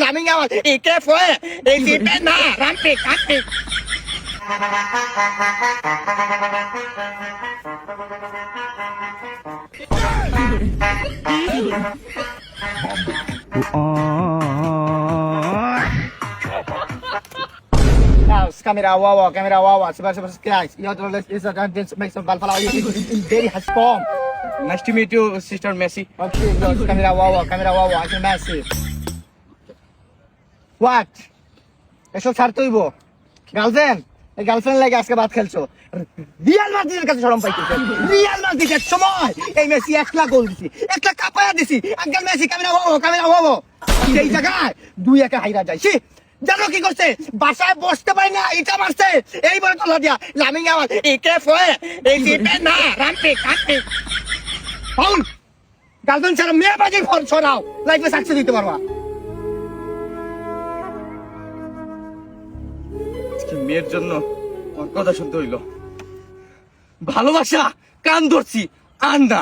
Ramming out. Ikke få. Jeg sitter nå. Rampik, rampik. camera wow wow camera wow wow super super scratch your dollars is a dance make some ball flower in very has form nice to meet you sister messi oh, okay camera wow camera wow i can messi What? এসব ছাড়তে হইব। Girlfriend এই girlfriend লাগে আজকে ভাত খেলছো। Real মাদ্রিদের কাছে সরম পাইতেছে। রিয়াল মাদ্রিদের সময়। এই মেসি একলা গোল দিছি। একলা কাপায়া দিছি। আজকাল মেসি ক্যামেরা হব ক্যামেরা হব। সেই জায়গায় দুই একে হাইরা যায়। সি জানো কি করছে? বাসায় বসতে পারি না এটা মারছে। এইবার তোলা দিয়া, লামিং আমার একে ফয়ে? এই জিপে না রামপি কাটপি পাউল গার্লফ্রেন্ড ছাড়া মেয়ে বাজির ফোন ছড়াও। লাইফে সাকসেস দিতে পারবা। মেয়ের জন্য ওর কথা শুনতে হইল। ভালোবাসা কান ধরছি আন্দা